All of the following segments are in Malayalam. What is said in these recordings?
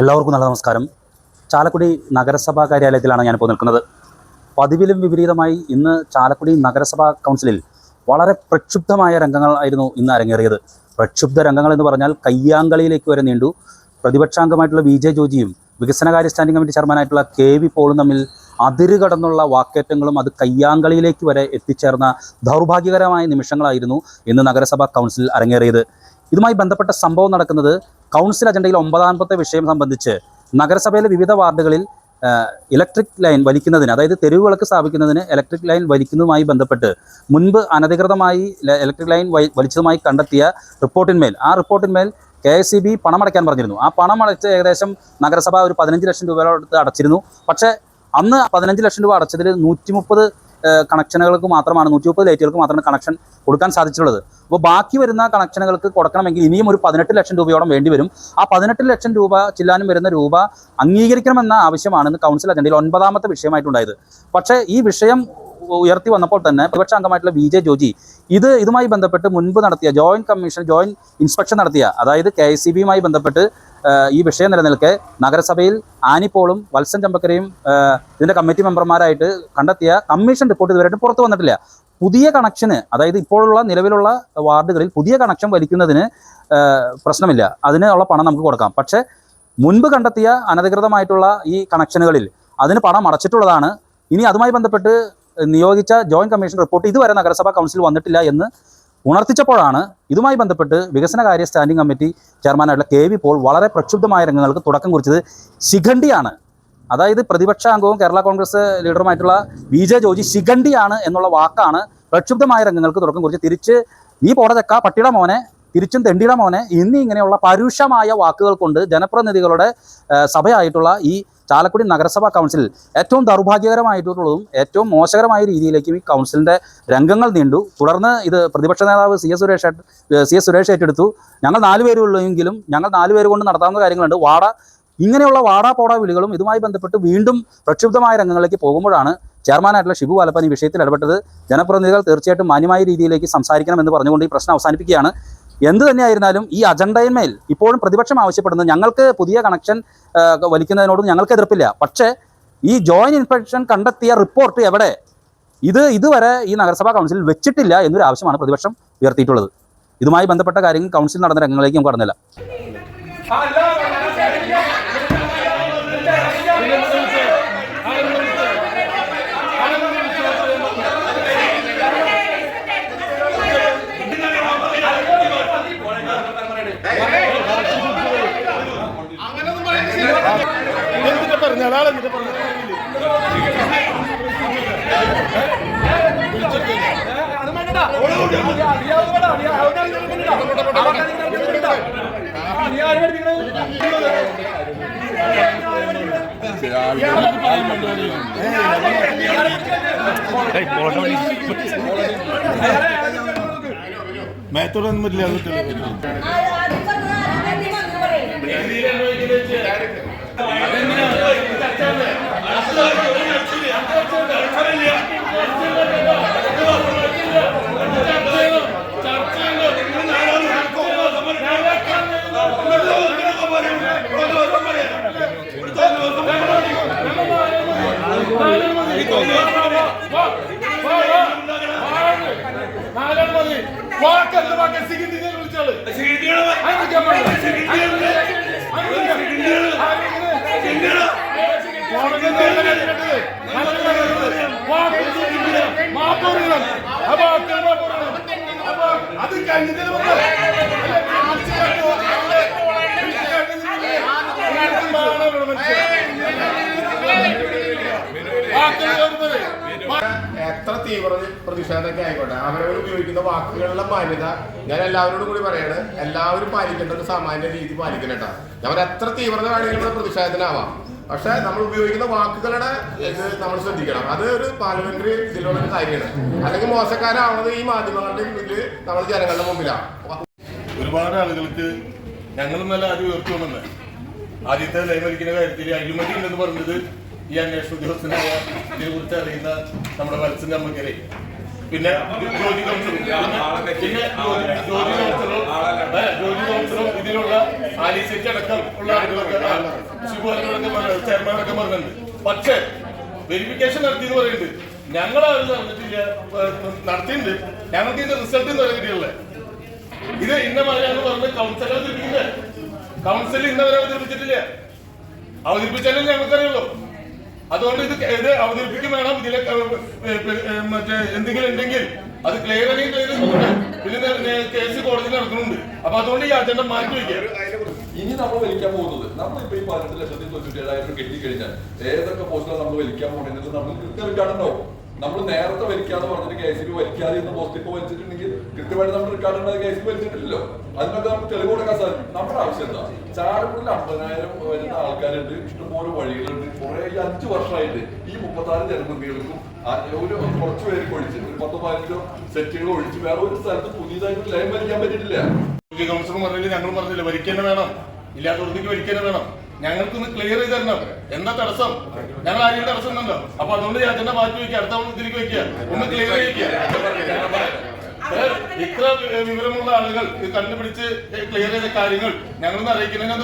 എല്ലാവർക്കും നല്ല നമസ്കാരം. ചാലക്കുടി നഗരസഭാ കാര്യാലയത്തിലാണ് ഞാനിപ്പോൾ നിൽക്കുന്നത്. പതിവിലും വിപരീതമായി ഇന്ന് ചാലക്കുടി നഗരസഭാ കൗൺസിലിൽ വളരെ പ്രക്ഷുബ്ധമായ രംഗങ്ങൾ ആയിരുന്നു ഇന്ന് അരങ്ങേറിയത്. പ്രക്ഷുബ്ധ രംഗങ്ങൾ എന്ന് പറഞ്ഞാൽ കയ്യാങ്കളിയിലേക്ക് വരെ നീണ്ടു. പ്രതിപക്ഷാംഗമായിട്ടുള്ള വി ജെ ജോജിയും വികസനകാര്യ സ്റ്റാൻഡിംഗ് കമ്മിറ്റി ചെയർമാനായിട്ടുള്ള കെ വി പോളും തമ്മിൽ അതിര് കടന്നുള്ള വാക്കേറ്റങ്ങളും അത് കയ്യാങ്കളിയിലേക്ക് വരെ എത്തിച്ചേർന്ന ദൗർഭാഗ്യകരമായ നിമിഷങ്ങളായിരുന്നു ഇന്ന് നഗരസഭാ കൗൺസിൽ അരങ്ങേറിയത്. ഇതുമായി ബന്ധപ്പെട്ട സംഭവം നടക്കുന്നത് കൗൺസിൽ അജണ്ടയിൽ ഒമ്പതാമത്തെ വിഷയം സംബന്ധിച്ച് നഗരസഭയിലെ വിവിധ വാർഡുകളിൽ ഇലക്ട്രിക് ലൈൻ വലിക്കുന്നതിന് അതായത് തെരുവ് വിളക്ക് സ്ഥാപിക്കുന്നതിന് ഇലക്ട്രിക് ലൈൻ വലിക്കുന്നതുമായി ബന്ധപ്പെട്ട് മുൻപ് അനധികൃതമായി ഇലക്ട്രിക് ലൈൻ വലിച്ചതുമായി കണ്ടെത്തിയ റിപ്പോർട്ടിന്മേൽ ആ റിപ്പോർട്ടിന്മേൽ കെ എസ് സി ബി പണമടയ്ക്കാൻ പറഞ്ഞിരുന്നു. ആ പണം അടച്ച് ഏകദേശം നഗരസഭ ഒരു പതിനഞ്ച് ലക്ഷം രൂപയോടടുത്ത് അടച്ചിരുന്നു. പക്ഷേ അന്ന് പതിനഞ്ച് ലക്ഷം രൂപ അടച്ചതിൽ നൂറ്റി മുപ്പത് കണക്ഷനുകൾക്ക് മാത്രമാണ് നൂറ്റി മുപ്പത് ലൈറ്റുകൾക്ക് മാത്രമാണ് കണക്ഷൻ കൊടുക്കാൻ സാധിച്ചിട്ടുള്ളത്. അപ്പോൾ ബാക്കി വരുന്ന കണക്ഷനുകൾക്ക് കൊടുക്കണമെങ്കിൽ ഇനിയും ഒരു പതിനെട്ട് ലക്ഷം രൂപയോളം വേണ്ടി വരും. ആ പതിനെട്ട് ലക്ഷം രൂപ ചില്ലാനും വരുന്ന രൂപ അംഗീകരിക്കണമെന്ന ആവശ്യമാണ് ഇന്ന് കൗൺസിൽ അജണ്ടയിൽ ഒൻപതാമത്തെ വിഷയമായിട്ടുണ്ടായത്. പക്ഷേ ഈ വിഷയം ഉയർത്തി വന്നപ്പോൾ തന്നെ പ്രതിപക്ഷ അംഗമായിട്ടുള്ള വി ജെ ജോജി ഇത് ഇതുമായി ബന്ധപ്പെട്ട് മുൻപ് നടത്തിയ ജോയിന്റ് കമ്മീഷൻ ജോയിന്റ് ഇൻസ്പെക്ഷൻ നടത്തിയ അതായത് കെ എസ് സി ബിയുമായി ബന്ധപ്പെട്ട് ഈ വിഷയം നിലനിൽക്കെ നഗരസഭയിൽ ആനിപ്പോളും വത്സൻ ചമ്പക്കരയും ഇതിന്റെ കമ്മിറ്റി മെമ്പർമാരായിട്ട് കണ്ടെത്തിയ കമ്മീഷൻ റിപ്പോർട്ട് ഇതുവരെയായിട്ട് പുറത്തു വന്നിട്ടില്ല. പുതിയ കണക്ഷന് അതായത് ഇപ്പോഴുള്ള നിലവിലുള്ള വാർഡുകളിൽ പുതിയ കണക്ഷൻ വലിക്കുന്നതിന് പ്രശ്നമില്ല. അതിനുള്ള പണം നമുക്ക് കൊടുക്കാം. പക്ഷേ മുൻപ് കണ്ടെത്തിയ അനധികൃതമായിട്ടുള്ള ഈ കണക്ഷനുകളിൽ അതിന് പണം അടച്ചിട്ടുള്ളതാണ്. ഇനി അതുമായി ബന്ധപ്പെട്ട് നിയോഗിച്ച ജോയിന്റ് കമ്മീഷൻ റിപ്പോർട്ട് ഇതുവരെ നഗരസഭാ കൗൺസിൽ വന്നിട്ടില്ല എന്ന് ഉണർത്തിച്ചപ്പോഴാണ് ഇതുമായി ബന്ധപ്പെട്ട് വികസനകാര്യ സ്റ്റാൻഡിംഗ് കമ്മിറ്റി ചെയർമാനായിട്ടുള്ള കെ വി പോൾ വളരെ പ്രക്ഷുബ്ധമായ രംഗങ്ങൾക്ക് തുടക്കം കുറിച്ചത് ശിഖണ്ഡിയാണ്. അതായത് പ്രതിപക്ഷ അംഗവും കേരള കോൺഗ്രസ് ലീഡറുമായിട്ടുള്ള വി ജെ ജോജി ശിഖണ്ഡിയാണ് എന്നുള്ള വാക്കാണ് പ്രക്ഷുബ്ധമായ രംഗങ്ങൾക്ക് തുടക്കം കുറിച്ച് തിരിച്ച് നീ പോടചക്ക പട്ടിയുടെ മോനെ തിരിച്ചും തെണ്ടിയുടെ മോനെ ഇങ്ങനെയുള്ള പരുഷമായ വാക്കുകൾ കൊണ്ട് ജനപ്രതിനിധികളുടെ സഭയായിട്ടുള്ള ഈ ചാലക്കുടി നഗരസഭാ കൗൺസിൽ ഏറ്റവും ദൗർഭാഗ്യകരമായിട്ടുള്ളതും ഏറ്റവും മോശകരമായ രീതിയിലേക്കും ഈ കൗൺസിലിന്റെ രംഗങ്ങൾ നീണ്ടു. തുടർന്ന് ഇത് പ്രതിപക്ഷ നേതാവ് C S Suresh C S Suresh ഏറ്റെടുത്തു. ഞങ്ങൾ നാലുപേരും ഉള്ളെങ്കിലും ഞങ്ങൾ നാലുപേര് കൊണ്ട് നടത്താവുന്ന കാര്യങ്ങളുണ്ട്. വാട ഇങ്ങനെയുള്ള വാടാ പോടാ വിളികളും ഇതുമായി ബന്ധപ്പെട്ട് വീണ്ടും പ്രക്ഷുബ്ധമായ രംഗങ്ങളിലേക്ക് പോകുമ്പോഴാണ് ചെയർമാനായിട്ടുള്ള ഷിബു വാലപ്പൻ ഈ വിഷയത്തിൽ ഇടപെട്ടത്. ജനപ്രതിനിധികൾ തീർച്ചയായിട്ടും മാന്യമായ രീതിയിലേക്ക് സംസാരിക്കണമെന്ന് പറഞ്ഞുകൊണ്ട് ഈ പ്രശ്നം അവസാനിപ്പിക്കുകയാണ്. എന്ത് തന്നെയായിരുന്നാലും ഈ അജണ്ടയിന്മേൽ ഇപ്പോഴും പ്രതിപക്ഷം ആവശ്യപ്പെടുന്നത് ഞങ്ങൾക്ക് പുതിയ കണക്ഷൻ വലിക്കുന്നതിനോടും ഞങ്ങൾക്ക് എതിർപ്പില്ല. പക്ഷേ ഈ ജോയിന്റ് ഇൻസ്പെക്ഷൻ കണ്ടെത്തിയ റിപ്പോർട്ട് എവിടെ? ഇത് ഇതുവരെ ഈ നഗരസഭാ കൗൺസിലിൽ വെച്ചിട്ടില്ല എന്നൊരു ആവശ്യമാണ് പ്രതിപക്ഷം ഉയർത്തിയിട്ടുള്ളത്. ഇതുമായി ബന്ധപ്പെട്ട കാര്യങ്ങൾ കൗൺസിൽ നടന്ന രംഗങ്ങളിലേക്ക് നമുക്ക് കടന്നില്ല. मैं तो रन मधले आलो പറഞ്ഞാൽ ആൾ എന്നിട്ട് പറഞ്ഞു മേത്തോടൊന്നും പറ്റില്ല അത് തെളിയിക്കുന്നു. എത്ര തീവ്ര പ്രതിഷേധമൊക്കെ ആയിക്കോട്ടെ. അവരവർ ഉപയോഗിക്കുന്ന വാക്കുകളുടെ മാന്യത ഞാൻ എല്ലാവരോടും കൂടി പറയാണ്. എല്ലാവരും പാലിക്കേണ്ട ഒരു സാമാന്യ രീതി പാലിക്കണം കേട്ടോ. അവർ എത്ര തീവ്രത വേണമെങ്കിലും പ്രതിഷേധത്തിനാവാം. പക്ഷെ നമ്മൾ ഉപയോഗിക്കുന്ന വാക്കുകളുടെ ഇത് നമ്മൾ ശ്രദ്ധിക്കണം. അത് ഒരു പാർലമെന്ററി ഇതിലുള്ള കാര്യമാണ്. അല്ലെങ്കിൽ മോശക്കാരാവുന്നത് ഈ മാധ്യമങ്ങളുടെ മുന്നിൽ നമ്മൾ ജനങ്ങളുടെ മുമ്പിലാണ് ഒരുപാട് ആളുകൾക്ക് ഞങ്ങൾ നല്ല ആദ്യം ഉയർത്തുമെന്ന് ആദ്യത്തെ ലൈമരിക്കുന്ന കാര്യത്തിൽ അഴിമതി ഉണ്ടെന്ന് പറഞ്ഞത് ഈ അന്വേഷണ ഉദ്യോഗസ്ഥനായ ഇതിനെ കുറിച്ച് അറിയുന്ന നമ്മുടെ വത്സൻ അമ്മക്കരെ പിന്നെ ജോലി കൗൺസിലും ഇതിലുള്ള ആലിസെറ്റ് അടക്കം ഉള്ള ശിവു ചെയർമാനൊക്കെ പറഞ്ഞിട്ടുണ്ട്. പക്ഷേ വെരിഫിക്കേഷൻ നടത്തി എന്ന് പറയുന്നുണ്ട്. ഞങ്ങൾ അത് നടന്നിട്ടില്ല. നടത്തിയിട്ടുണ്ട്. ഞങ്ങൾക്ക് ഇത് റിസൾട്ട് എന്ന് പറയുന്നില്ല ഇത് ഇന്ന മാതിരിയാണ് പറഞ്ഞ് കൗൺസിൽ അവതരിപ്പിക്കുന്നത് കൗൺസിൽ ഇന്നവരെ അവതരിപ്പിച്ചിട്ടില്ല. അവതരിപ്പിച്ചാലും ഞങ്ങൾക്കറിയുള്ളൂ. അതുകൊണ്ട് ഇത് ഇത് അവതരിപ്പിക്കും വേണം. ഇതിലെ മറ്റേ എന്തെങ്കിലും ഉണ്ടെങ്കിൽ അത് ക്ലിയർ അല്ലെങ്കിൽ കേസ് കോടതി നടക്കുന്നുണ്ട്. അപ്പൊ അതുകൊണ്ട് ഈ അജണ്ട മാറ്റി വയ്ക്കുക. ഇനി നമ്മൾ വലിക്കാൻ പോകുന്നത് നമ്മളിപ്പോ ഈ പതിനെട്ട് ലക്ഷത്തി തൊണ്ണൂറ്റി ഏഴായിരം കെട്ടിക്കഴിഞ്ഞാൽ ഏതൊക്കെ പോസ്റ്റിലാണ് നമ്മൾ വലിക്കാൻ പോകുന്നത്? നമ്മൾ കൃത്യമായിട്ടാണല്ലോ നമ്മൾ നേരത്തെ വലിക്കാന്ന് പറഞ്ഞിട്ട് കെ എസ് ബി വലിക്കാതെ ഇന്ന് പോസ്റ്റ് ഇപ്പൊ വലിച്ചിട്ടുണ്ടെങ്കിൽ കൃത്യമായിട്ട് നമ്മൾ കെ എസ് ബി വലിച്ചിട്ടില്ലല്ലോ. അതിനൊക്കെ നമുക്ക് തെളിവ് കൊടുക്കാൻ സാധിക്കും. നമ്മുടെ ആവശ്യം എന്താ? ചാലക്കുടിയിൽ അമ്പതിനായിരം വരുന്ന ആൾക്കാരുണ്ട് ഇഷ്ടംപോലെ വഴികളുണ്ട്. കുറെ ഈ അഞ്ചു വർഷമായിട്ട് ഈ മുപ്പത്താറ് ജനപ്രതികൾക്കും ഒരു കുറച്ച് പേർക്ക് ഒഴിച്ച് ഒരു പത്തോ പതിനഞ്ചോ സെറ്റുകൾ ഒഴിച്ച് വേറെ ഒരു സ്ഥലത്ത് പുതിയതായിട്ട് ലൈൻ വലിക്കാൻ പറ്റിയിട്ടില്ല. കൗൺസിലർ പറഞ്ഞില്ല ഞങ്ങൾ പറഞ്ഞില്ല വരിക്കന്നെ വേണം. ഇല്ലാത്തവർക്ക് വരിക്കന്നെ വേണം. ഞങ്ങൾക്കൊന്ന് ക്ലിയർ ചെയ്ത് തരണം. എന്താ തടസ്സം? ഞങ്ങൾ ആരെയും തടസ്സം ഉണ്ടോ അപ്പൊ അതുകൊണ്ട് ഞാൻ അജണ്ട മാറ്റി വെക്കുക. അടുത്ത ഇതിലേക്ക് വെക്കുക. ഒന്ന് ക്ലിയർ ചെയ്യിക്കുക. വിവരമുള്ള ആളുകൾ കണ്ടുപിടിച്ച് ക്ലിയർ ചെയ്ത കാര്യങ്ങൾ ഞങ്ങളൊന്ന് അറിയിക്കുന്നതിന്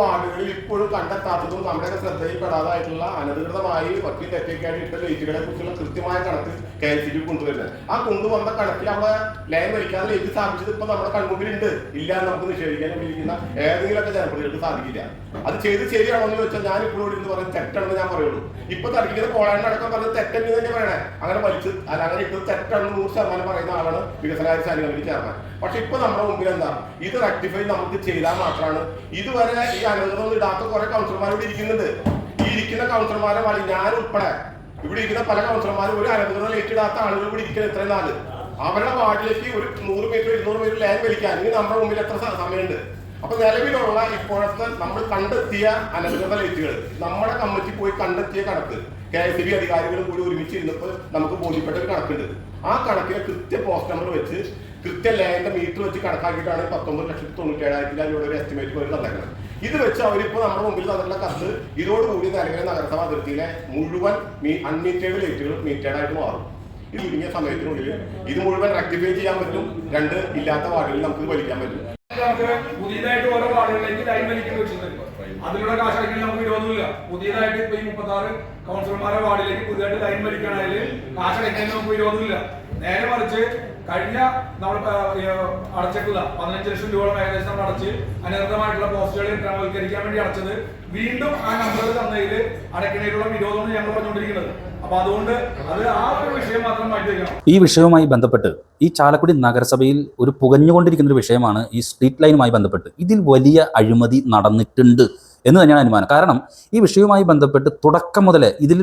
വാർഡുകളിൽ ഇപ്പോഴും കണ്ടെത്താത്തതും നമ്മുടെ ശ്രദ്ധയിൽപ്പെടാതായിട്ടുള്ള അനധികൃതമായി പക്ഷി തെറ്റേക്കായിട്ട് ഇട്ട ലൈറ്റുകളെ കുറിച്ചുള്ള കൃത്യമായ കണക്ക് കെ എസ് സി കൊണ്ടുവരുന്നത്. ആ കൊണ്ടുവന്ന കണക്കിൽ അവിടെ ലയം വലിക്കാതെ ലൈറ്റ് സ്ഥാപിച്ചത് ഇപ്പൊ നമ്മുടെ കൺമുമ്പിലുണ്ട്. ഇല്ല എന്ന് നമുക്ക് നിഷേധിക്കാൻ വേണ്ടിയിരിക്കുന്ന ഏതെങ്കിലുമൊക്കെ ജനപ്രതികൾക്ക് സാധിക്കില്ല. അത് ചെയ്ത് ശരിയാണോ എന്ന് ചോദിച്ചാൽ ഞാൻ ഇപ്പോഴും ഇവിടെ പറഞ്ഞ തെറ്റാണെന്ന് ഞാൻ പറയുള്ളൂ. ഇപ്പൊ തർക്കിക്കുന്ന കോളാണ്ടടക്കം പറഞ്ഞ തെറ്റെന്ന് തന്നെ പറയണേ. അങ്ങനെ വലിച്ച് അല്ല അങ്ങനെ ഇട്ടത് തെറ്റാണെന്ന് നൂറ് ശതമാനം പറയുന്ന ആളാണ് വികസനകാര്യ സ്റ്റാൻഡിംഗ് കമ്മിറ്റി ചെയർമാൻ പക്ഷെ ഇപ്പൊ നമ്മുടെ മുമ്പിൽ എന്താ? ഇത് റെക്ടിഫൈ നമുക്ക് ചെയ്താൽ മാത്രമാണ് ഇതുവരെ ഈ അനന്തരം ഇടാത്ത കുറെ കൗൺസിലർമാർ ഇവിടെ ഇരിക്കുന്നുണ്ട്. ഈ ഇരിക്കുന്ന കൗൺസിലർമാരെ വഴി ഞാൻ ഉൾപ്പെടെ ഇവിടെ ഇരിക്കുന്ന പല കൗൺസിലർമാരും ഒരു അനന്തരം ലേറ്റ് ഇടാത്ത ആളുകൾ ഇവിടെ ഇരിക്കുന്നത് ഇത്രയും നാല് അവരുടെ വാർഡിലേക്ക് ഒരു നൂറ് മീറ്റർ ഇരുന്നൂറ് മീറ്റർ ലൈൻ വലിക്കാൻ ഇനി നമ്മുടെ മുമ്പിൽ എത്ര സമയമുണ്ട്? അപ്പൊ നിലവിലുള്ള ഇപ്പോഴത്തെ നമ്മൾ കണ്ടെത്തിയ അനധികൃത ലൈറ്റുകൾ നമ്മുടെ കമ്മിറ്റി പോയി കണ്ടെത്തിയ കണക്ക്. കെ എസ് ബി അധികാരികളും കൂടി ഒരുമിച്ച് ഇരുന്നപ്പോൾ നമുക്ക് ബോധ്യപ്പെട്ട ഒരു കണക്കുണ്ട്. ആ കണക്കിലെ കൃത്യ പോസ്റ്റ് നമ്പർ വെച്ച് കൃത്യ ലേന്റെ മീറ്റർ വെച്ച് കണക്കാക്കിയിട്ടാണ് പത്തൊമ്പത് ലക്ഷത്തി തൊണ്ണൂറ്റി ഏഴായിരത്തി അഞ്ഞൂറ് ഒരു എസ്റ്റിമേറ്റ് അവർ തന്നേക്കുന്നത് ഇത് വെച്ച് അവരിപ്പോ നമ്മുടെ മുമ്പിൽ തന്നിട്ടുള്ള കത്ത് ഇതോടുകൂടി നിലവിലെ നഗരസഭ അതിർത്തിയിലെ മുഴുവൻ അൺമീറ്റേഡ് ലൈറ്റുകൾ മീറ്റേഡ് ആയിട്ട് മാറും. ഇത് ചുരുങ്ങിയ സമയത്തിനുള്ളിൽ ഇത് മുഴുവൻ റെക്ടിഫൈ ചെയ്യാൻ പറ്റും. രണ്ട് ഇല്ലാത്ത വാർഡുകളിൽ നമുക്ക് വലിക്കാൻ പറ്റും. നമുക്ക് പുതിയതായിട്ട് ഓരോ വാർഡുകളിലേക്ക് ലൈൻ വലിക്കുന്ന വെച്ചിട്ടുണ്ട്. അതിലൂടെ കാശ് അടിക്കാൻ നമുക്ക് വിരോധമില്ല. പുതിയതായിട്ട് ഇപ്പൊ ഈ മുപ്പത്തി ആറ് കൗൺസിലർമാരുടെ വാർഡിലേക്ക് പുതിയതായിട്ട് ലൈൻ വലിക്കണമെങ്കിൽ കാശടക്കാൻ നമുക്ക് വിരോധമില്ല. നേരെ മറിച്ച് കഴിഞ്ഞ നമ്മൾ അടച്ചിട്ടുള്ള പതിനഞ്ച് ലക്ഷം രൂപ ഏകദേശം നമ്മൾ അടച്ച് അനർഹമായിട്ടുള്ള പോസ്റ്റുകൾ ക്രമവൽക്കരിക്കാൻ വേണ്ടി അടച്ചത് വീണ്ടും ആ നമ്പർ തന്നതിൽ അടയ്ക്കുന്നതിലുള്ള വിരോധമാണ് ഞങ്ങൾ പറഞ്ഞുകൊണ്ടിരിക്കുന്നത്. ഈ വിഷയവുമായി ബന്ധപ്പെട്ട് ഈ ചാലക്കുടി നഗരസഭയിൽ ഒരു പുകഞ്ഞുകൊണ്ടിരിക്കുന്ന ഒരു വിഷയമാണ് ഈ സ്ട്രീറ്റ് ലൈനുമായി ബന്ധപ്പെട്ട്. ഇതിൽ വലിയ അഴിമതി നടന്നിട്ടുണ്ട് എന്ന് തന്നെയാണ് അനുമാനം. കാരണം ഈ വിഷയവുമായി ബന്ധപ്പെട്ട് തുടക്കം മുതലേ ഇതിൽ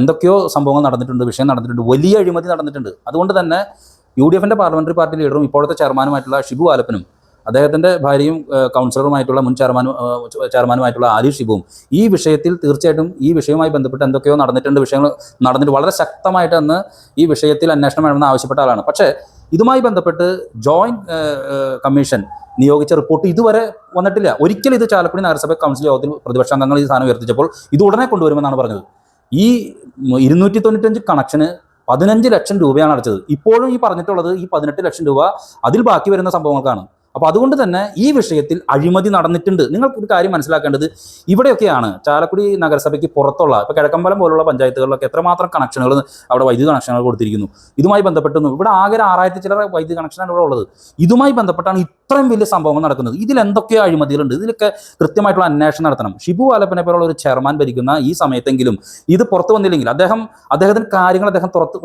എന്തൊക്കെയോ സംഭവങ്ങൾ നടന്നിട്ടുണ്ട് വിഷയം നടന്നിട്ടുണ്ട് വലിയ അഴിമതി നടന്നിട്ടുണ്ട്. അതുകൊണ്ട് തന്നെ യു ഡി എഫിന്റെ പാർലമെന്ററി പാർട്ടി ലീഡറും ഇപ്പോഴത്തെ ചെയർമാനുമായിട്ടുള്ള ഷിബു ആലപ്പനും അദ്ദേഹത്തിന്റെ ഭാര്യയും കൗൺസിലറുമായിട്ടുള്ള മുൻ ചെയർമാനും ചെയർമാനുമായിട്ടുള്ള ആരിഫ് ഷിബുവും ഈ വിഷയത്തിൽ തീർച്ചയായിട്ടും ഈ വിഷയവുമായി ബന്ധപ്പെട്ട് എന്തൊക്കെയോ നടന്നിട്ടുണ്ട് വിഷയങ്ങൾ നടന്നിട്ട് വളരെ ശക്തമായിട്ട് അന്ന് ഈ വിഷയത്തിൽ അന്വേഷണം വേണമെന്ന് ആവശ്യപ്പെട്ട ആളാണ്. പക്ഷേ ഇതുമായി ബന്ധപ്പെട്ട് ജോയിന്റ് കമ്മീഷൻ നിയോഗിച്ച റിപ്പോർട്ട് ഇതുവരെ വന്നിട്ടില്ല. ഒരിക്കലും ഇത് ചാലക്കുടി നഗരസഭ കൗൺസിൽ യോഗത്തിൽ പ്രതിപക്ഷ അംഗങ്ങൾ ഈ സാധനം ഉയർത്തിച്ചപ്പോൾ ഇത് ഉടനെ കൊണ്ടുവരുമെന്നാണ് പറഞ്ഞത്. ഈ ഇരുന്നൂറ്റി തൊണ്ണൂറ്റഞ്ച് കണക്ഷന് പതിനഞ്ച് ലക്ഷം രൂപയാണ് അടച്ചത്. ഇപ്പോഴും ഈ പറഞ്ഞിട്ടുള്ളത് ഈ പതിനെട്ട് ലക്ഷം രൂപ അതിൽ ബാക്കി വരുന്ന സംഭവങ്ങൾക്കാണ്. അപ്പോൾ അതുകൊണ്ട് തന്നെ ഈ വിഷയത്തിൽ അഴിമതി നടന്നിട്ടുണ്ട്. നിങ്ങൾക്ക് ഒരു കാര്യം മനസ്സിലാക്കേണ്ടത് ഇവിടെയൊക്കെയാണ് ചാലക്കുടി നഗരസഭയ്ക്ക് പുറത്തുള്ള ഇപ്പോൾ കിഴക്കമ്പലം പോലുള്ള പഞ്ചായത്തുകളിലൊക്കെ എത്രമാത്രം കണക്ഷനുകൾ അവിടെ വൈദ്യുതി കണക്ഷനുകൾ കൊടുത്തിരിക്കുന്നു. ഇതുമായി ബന്ധപ്പെട്ടൊന്നും ഇവിടെ ആകെ ആറായിരത്തി ചില്ലറ വൈദ്യുതി കണക്ഷനാണ് ഇവിടെ ഉള്ളത്. ഇതുമായി ബന്ധപ്പെട്ടാണ് ഇത്രയും വലിയ സംഭവങ്ങൾ നടക്കുന്നത്. ഇതിൽ എന്തൊക്കെയോ അഴിമതികളുണ്ട്. ഇതിലൊക്കെ കൃത്യമായിട്ടുള്ള അന്വേഷണം നടത്തണം. ഷിബു ആലപ്പനെ പോലുള്ള ഒരു ചെയർമാൻ ഭരിക്കുന്ന ഈ സമയത്തെങ്കിലും ഇത് പുറത്തു വന്നില്ലെങ്കിൽ അദ്ദേഹം അദ്ദേഹത്തിന് കാര്യങ്ങൾ അദ്ദേഹം പുറത്ത്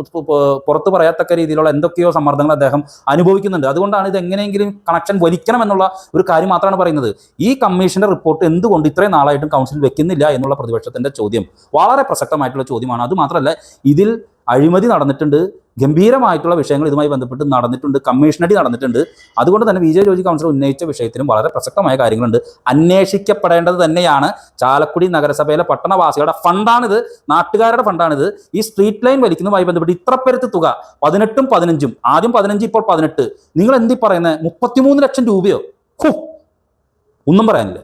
പുറത്ത് പറയാത്തക്ക രീതിയിലുള്ള എന്തൊക്കെയോ സമ്മർദ്ദങ്ങൾ അദ്ദേഹം അനുഭവിക്കുന്നുണ്ട്. അതുകൊണ്ടാണ് ഇത് എങ്ങനെയെങ്കിലും കണക്ഷൻ വലിക്കണം എന്നുള്ള ഒരു കാര്യം മാത്രമാണ് പറയുന്നത്. ഈ കമ്മീഷന്റെ റിപ്പോർട്ട് എന്തുകൊണ്ട് ഇത്രയും നാളായിട്ടും കൗൺസിലിൽ വെക്കുന്നില്ല എന്നുള്ള പ്രതിപക്ഷത്തിന്റെ ചോദ്യം വളരെ പ്രസക്തമായിട്ടുള്ള ചോദ്യമാണ്. അത് മാത്രമല്ല ഇതിൽ അഴിമതി നടന്നിട്ടുണ്ട്. ഗംഭീരമായിട്ടുള്ള വിഷയങ്ങൾ ഇതുമായി ബന്ധപ്പെട്ട് നടന്നിട്ടുണ്ട് കമ്മീഷനടി നടന്നിട്ടുണ്ട്. അതുകൊണ്ട് തന്നെ വി ജെ ജോജി കൗൺസിൽ ഉന്നയിച്ച വിഷയത്തിലും വളരെ പ്രസക്തമായ കാര്യങ്ങളുണ്ട്. അന്വേഷിക്കപ്പെടേണ്ടത് തന്നെയാണ് ചാലക്കുടി നഗരസഭയിലെ പട്ടണവാസികളുടെ ഫണ്ടാണിത് നാട്ടുകാരുടെ ഫണ്ടാണിത്. ഈ സ്ട്രീറ്റ് ലൈൻ വലിക്കുന്നതുമായി ബന്ധപ്പെട്ട് ഇത്ര പെരുത്ത് തുക പതിനെട്ടും പതിനഞ്ചും. ആദ്യം പതിനഞ്ച് ഇപ്പോൾ പതിനെട്ട്. നിങ്ങൾ എന്തി പറയുന്നത് മുപ്പത്തിമൂന്ന് ലക്ഷം രൂപയോ? ഒന്നും പറയാനില്ല.